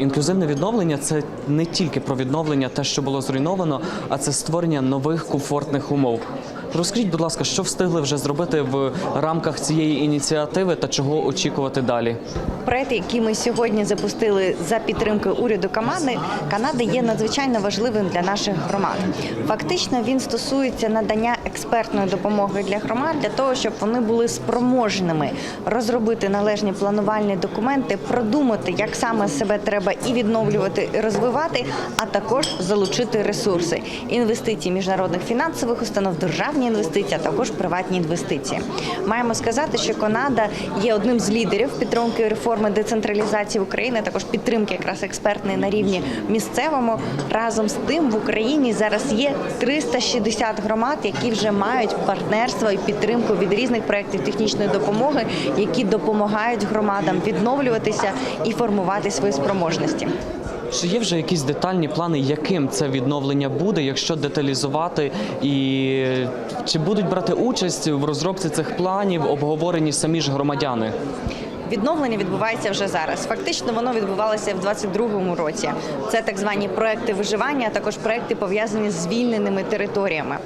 Інклюзивне відновлення це не тільки про відновлення те, що було зруйновано, а це створення нових комфортних умов. Розкажіть, будь ласка, що встигли вже зробити в рамках цієї ініціативи та чого очікувати далі? Проект, який ми сьогодні запустили за підтримки уряду Канади, Канади є надзвичайно важливим для наших громад. Фактично, він стосується надання експертної допомоги для громад для того, щоб вони були спроможними розробити належні планувальні документи, продумати, як саме себе треба і відновлювати, і розвивати, а також залучити ресурси інвестиції міжнародних фінансових установ, державні інвестиції, а також приватні інвестиції. Маємо сказати, що Канада є одним з лідерів підтримки реформи децентралізації України, також підтримки якраз експертної на рівні місцевому. Разом з тим в Україні зараз є 360 громад, які вже мають партнерство і підтримку від різних проєктів технічної допомоги, які допомагають громадам відновлюватися і формувати свої спроможності. Чи є вже якісь детальні плани, яким це відновлення буде, якщо деталізувати, і чи будуть брати участь в розробці цих планів, обговорені самі ж громадяни? Відновлення відбувається вже зараз. Фактично воно відбувалося в 22-му році. Це так звані проекти виживання, а також проекти пов'язані з звільненими територіями.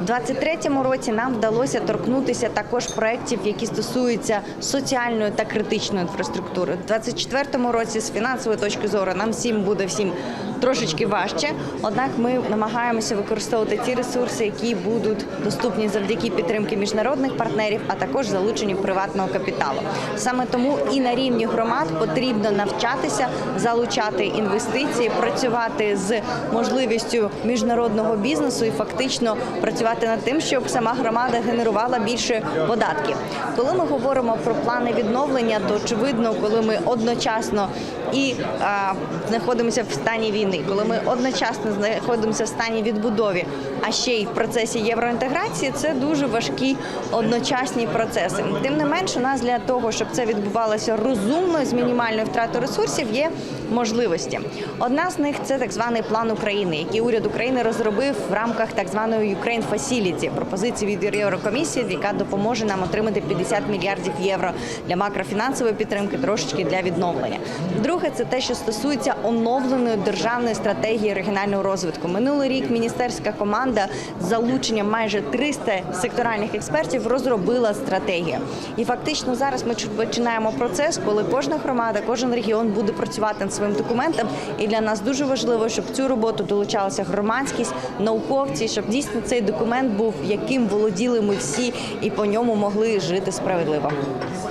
В 23-му році нам вдалося торкнутися також проєктів, які стосуються соціальної та критичної інфраструктури. В 24-му році з фінансової точки зору нам всім буде всім трошечки важче. Однак ми намагаємося використовувати ті ресурси, які будуть доступні завдяки підтримки міжнародних партнерів, а також залученню приватного капіталу. Саме тому і на рівні громад потрібно навчатися залучати інвестиції, працювати з можливістю міжнародного бізнесу і фактично працювати над тим, щоб сама громада генерувала більше податків. Коли ми говоримо про плани відновлення, то очевидно, коли ми одночасно і а, знаходимося в стані війни, коли ми одночасно знаходимося в стані відбудові, а ще й в процесі євроінтеграції, це дуже важкі одночасні процеси. Тим не менш, у нас для того, щоб це відбувалося розумно з мінімальною втратою ресурсів, є можливості. Одна з них це так званий план України, який уряд України розробив в рамках так званої Ukraine Facility, пропозиції від Єврокомісії, яка допоможе нам отримати 50 мільярдів євро для макрофінансової підтримки, трошечки для відновлення. Друге, це те, що стосується оновленої державної стратегії регіонального розвитку. Минулий рік міністерська команда з залученням майже 300 секторальних експертів розробила стратегію. І фактично зараз ми починаємо процес, коли кожна громада, кожен регіон буде працювати над своїм документом. І для нас дуже важливо, щоб цю роботу долучалася громадськість, науковці, щоб дійсно цей документ був яким володіли ми всі і по ньому могли жити справедливо.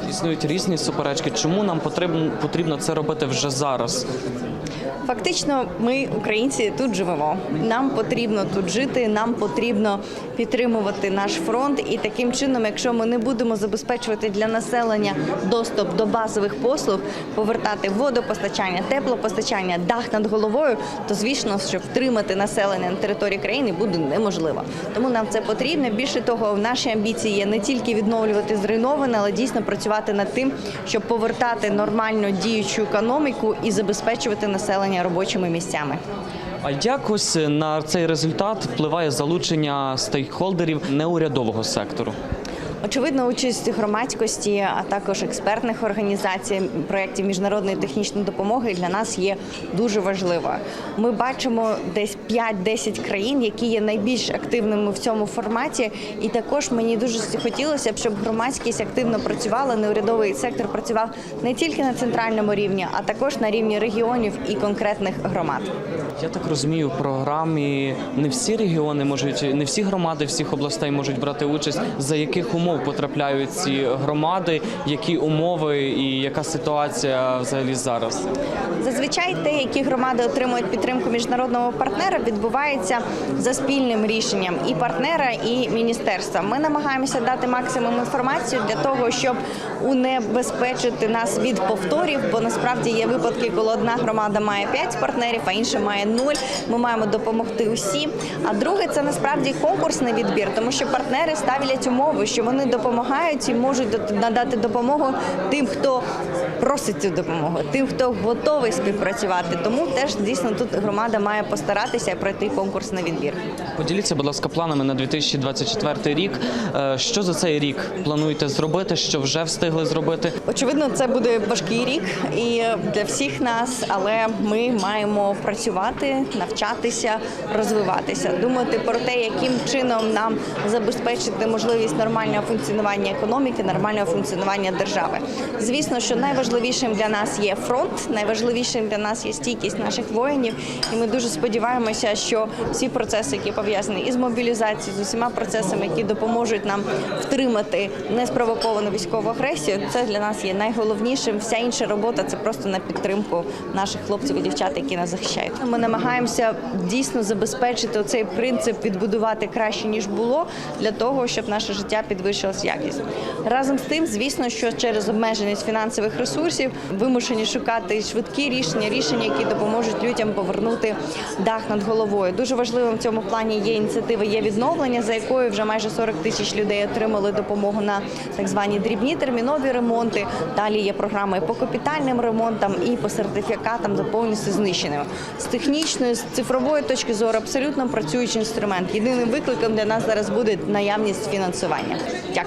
Існують різні суперечки. Чому нам потрібно це робити вже зараз? Фактично, ми, українці, тут живемо. Нам потрібно тут жити, нам потрібно підтримувати наш фронт. І таким чином, якщо ми не будемо забезпечувати для населення доступ до базових послуг, повертати водопостачання, теплопостачання, дах над головою, то звісно, щоб втримати населення на території країни буде неможливо. Тому нам це потрібно. Більше того, в нашій амбіції є не тільки відновлювати зруйноване, але дійсно працювати над тим, щоб повертати нормально діючу економіку і забезпечувати населення робочими місцями. А якось на цей результат впливає залучення стейкхолдерів неурядового сектору? Очевидно, участь громадськості, а також експертних організацій проєктів міжнародної технічної допомоги для нас є дуже важлива. Ми бачимо десь 5-10 країн, які є найбільш активними в цьому форматі. І також мені дуже хотілося б, щоб громадськість активно працювала, неурядовий сектор працював не тільки на центральному рівні, а також на рівні регіонів і конкретних громад. Я так розумію, в програмі не всі регіони можуть, не всі громади всіх областей можуть брати участь. За яких умов потрапляють ці громади, які умови і яка ситуація взагалі зараз? Зазвичай те, які громади отримують підтримку міжнародного партнера, відбувається за спільним рішенням і партнера, і міністерства. Ми намагаємося дати максимум інформації для того, щоб унебезпечити нас від повторів, бо насправді є випадки, коли одна громада має 5 партнерів, а інша має 0. Ми маємо допомогти усі. А друге, це насправді конкурсний відбір, тому що партнери ставлять умови, що вони допомагають і можуть надати допомогу тим, хто просить цю допомогу, тим, хто готовий співпрацювати. Тому теж дійсно тут громада має постаратися і пройти конкурс на відбір. Поділіться, будь ласка, планами на 2024 рік. Е, Що за цей рік плануєте зробити? Що вже встигли зробити? Очевидно, це буде важкий рік і для всіх нас, але ми маємо працювати, навчатися, розвиватися, думати про те, яким чином нам забезпечити можливість нормального функціонування економіки, нормального функціонування держави. Звісно, що найважливішим для нас є фронт, найважливішим для нас є стійкість наших воїнів, і ми дуже сподіваємося, що всі процеси, які пов'язані із мобілізацією, з усіма процесами, які допоможуть нам втримати неспровоковану військову агресію, це для нас є найголовнішим. Вся інша робота це просто на підтримку наших хлопців і дівчат, які нас захищають. Ми намагаємося дійсно забезпечити цей принцип відбудувати краще ніж було, для того, щоб наше життя підвищилась якість. Разом з тим, звісно, що через обмеженість фінансових ресурсів вимушені шукати швидкі рішення, рішення, які допоможуть людям повернути дах над головою. Дуже важливим в цьому плані є ініціатива є відновлення, за якою вже майже 40 тисяч людей отримали допомогу на так звані дрібні термінові ремонти. Далі є програми по капітальним ремонтам і по сертифікатам за повністю знищеними. З технічної, з цифрової точки зору абсолютно працюючий інструмент. Єдиним викликом для нас зараз буде наявність фінансування. Дякую.